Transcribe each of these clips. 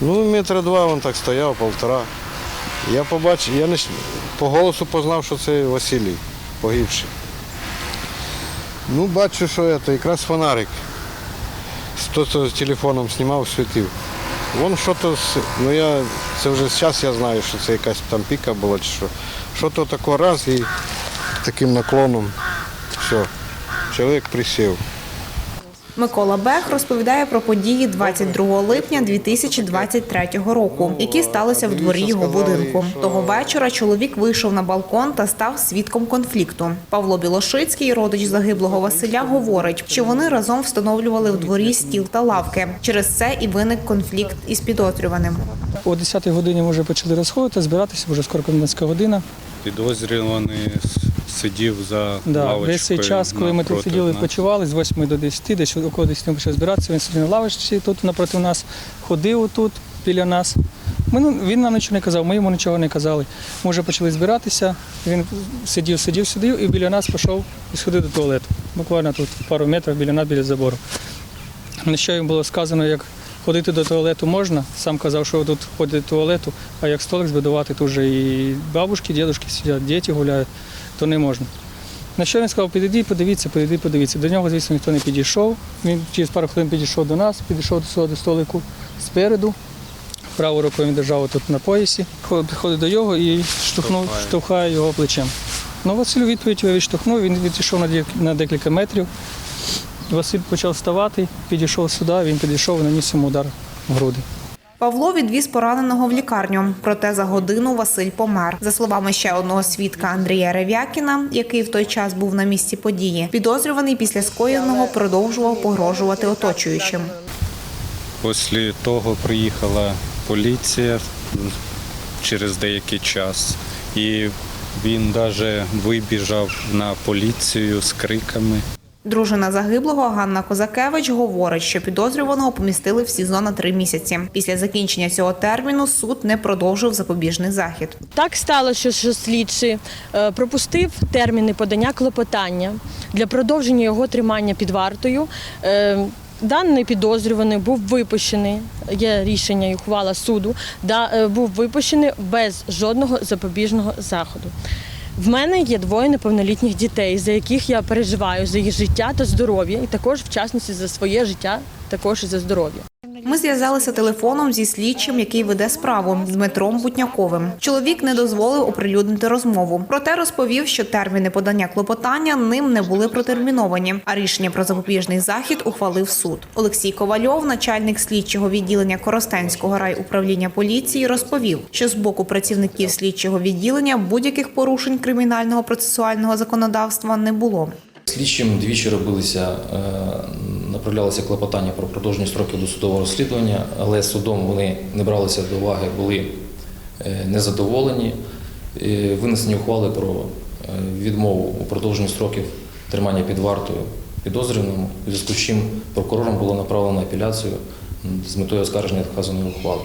Ну, метра два він так стояв, півтора. Я побачив, я не, по голосу познав, що це Василій, погибший. Ну, бачу, що це якраз фонарик. Хто з телефоном знімав, світив. Вон що то, ну я, це вже зараз я знаю, що це якась там піка була чи що. Що то тако раз і таким наклоном. Все, чоловік присів. Микола Бех розповідає про події 22 липня 2023 року, які сталися в дворі його будинку. Того вечора чоловік вийшов на балкон та став свідком конфлікту. Павло Білошицький, родич загиблого Василя, говорить, що вони разом встановлювали в дворі стіл та лавки. Через це і виник конфлікт із підозрюваним. О 10-й годині ми вже почали розходити, збиратися, вже скоро комендантська година. Підозрюваний сидів за Да, лавочкою весь цей час, коли ми тут сиділи, нас. відпочивали, з 8 до 10, десь около 10 ми почали збиратися, він сидів на лавочці тут напроти нас, ходив тут біля нас. Ми, ну, він нам нічого не казав, ми йому нічого не казали. Ми вже почали збиратися, він сидів, сидів, сидів і біля нас пішов і сходив до туалету. Буквально тут пару метрів біля нас, біля забору. На що їм було сказано, як ходити до туалету можна. Сам казав, що тут ходять до туалету, а як столик збудувати, тут вже і бабушки, дідушки сидять, діти гуляють, то не можна. На що він сказав, підійди, подивіться, підійди, подивіться. До нього, звісно, ніхто не підійшов. Він через пару хвилин підійшов до нас, підійшов до свого до столику спереду. Правою рукою він держав тут на поясі, Хо- підходить до його і штовхнув, Штовхає. штовхає його плечем. Ну, Василь у відповідь його відштовхнув, він відійшов на декілька метрів. Василь почав вставати, підійшов сюди, він підійшов і наніс йому удар в груди. Павло відвіз пораненого в лікарню. Проте за годину Василь помер. За словами ще одного свідка Андрія Рев'якіна, який в той час був на місці події, підозрюваний після скоєного продовжував погрожувати оточуючим. Після того приїхала поліція через деякий час. І він навіть вибіжав на поліцію з криками. Дружина загиблого Ганна Козакевич говорить, що підозрюваного помістили в СІЗО на три місяці. Після закінчення цього терміну суд не продовжив запобіжний захід. Так сталося, що слідчий е, пропустив терміни подання клопотання для продовження його тримання під вартою. Е, Даний підозрюваний був випущений, є рішення і ухвала суду, е, був випущений без жодного запобіжного заходу. В мене є двоє неповнолітніх дітей, за яких я переживаю за їх життя та здоров'я, і також в частності за своє життя, також і за здоров'я. Ми зв'язалися телефоном зі слідчим, який веде справу Дмитром Бутняковим. Чоловік не дозволив оприлюднити розмову. Проте розповів, що терміни подання клопотання ним не були протерміновані, а рішення про запобіжний захід ухвалив суд. Олексій Ковальов, начальник слідчого відділення Коростенського райуправління поліції, розповів, що з боку працівників слідчого відділення будь-яких порушень кримінального процесуального законодавства не було. Слідчим двічі робилися, е, направлялися клопотання про продовження строків досудового розслідування, але судом вони не бралися до уваги, були е, незадоволені. Е, Винесені ухвали про е, відмову у продовженні строків тримання під вартою підозрюваному, зв'язку з чим прокурором було направлено апеляцію з метою оскарження вказаної ухвали.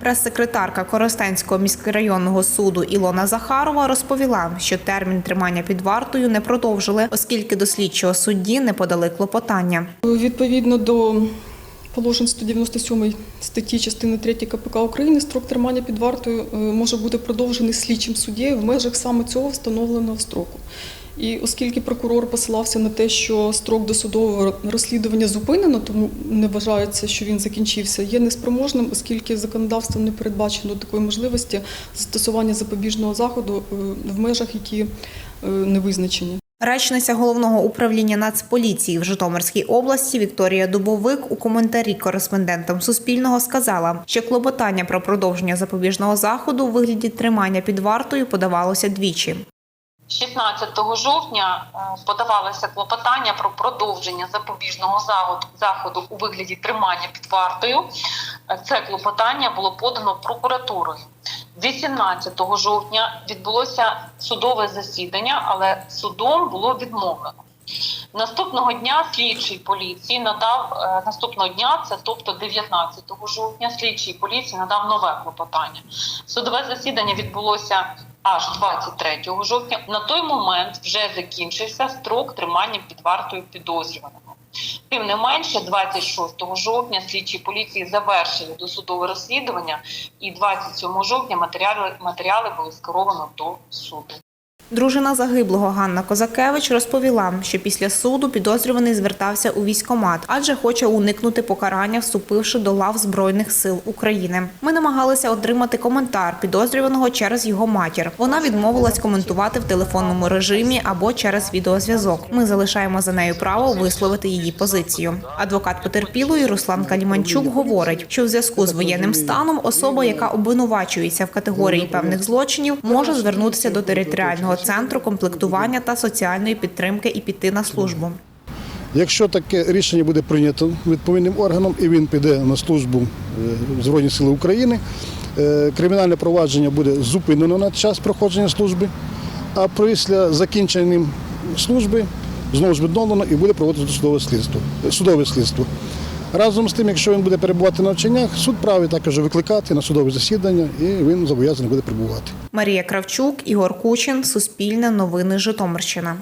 Прес-секретарка Коростенського міськрайонного суду Ілона Захарова розповіла, що термін тримання під вартою не продовжили, оскільки до слідчого судді не подали клопотання. Відповідно до положень 197 статті частини 3 КПК України строк тримання під вартою е, може бути продовжений слідчим суддєю в межах саме цього встановленого строку. І оскільки прокурор посилався на те, що строк досудового розслідування зупинено, тому не вважається, що він закінчився, є неспроможним, оскільки законодавством не передбачено такої можливості застосування запобіжного заходу е, в межах, які е, не визначені. Речниця головного управління Нацполіції в Житомирській області Вікторія Дубовик у коментарі кореспондентам Суспільного сказала, що клопотання про продовження запобіжного заходу у вигляді тримання під вартою подавалося двічі. 16 жовтня е, подавалося клопотання про продовження запобіжного заходу- у вигляді тримання під вартою. Е, Це клопотання було подано прокуратурою. 18 жовтня відбулося судове засідання, але судом було відмовлено. Наступного дня слідчий поліції надав е, наступного дня, це тобто 19 жовтня, слідчий поліції надав нове клопотання. Судове засідання відбулося аж 23 жовтня. На той момент вже закінчився строк тримання під вартою підозрюваного. Тим не менше, 26 жовтня слідчі поліції завершили досудове розслідування, і 27 жовтня матеріали, матеріали були скеровано до суду. Дружина загиблого Ганна Козакевич розповіла, що після суду підозрюваний звертався у військкомат, адже хоче уникнути покарання, вступивши до лав Збройних сил України. Ми намагалися отримати коментар підозрюваного через його матір. Вона відмовилась коментувати в телефонному режимі або через відеозв'язок. Ми залишаємо за нею право висловити її позицію. Адвокат потерпілої Руслан Каліманчук говорить, що в зв'язку з воєнним станом особа, яка обвинувачується в категорії певних злочинів, може звернутися до територіального центру комплектування та соціальної підтримки і піти на службу. Якщо таке рішення буде прийнято відповідним органом і він піде на службу е, Збройні Сили України, е, кримінальне провадження буде зупинено на час проходження служби, а після закінчення служби знову ж відновлено і буде проводити судове слідство. Судове слідство. Разом з тим, якщо він буде перебувати на навчаннях, суд правий також викликати на судове засідання і він зобов'язаний буде перебувати. Марія Кравчук, Ігор Кучин, Суспільне новини Житомирщина.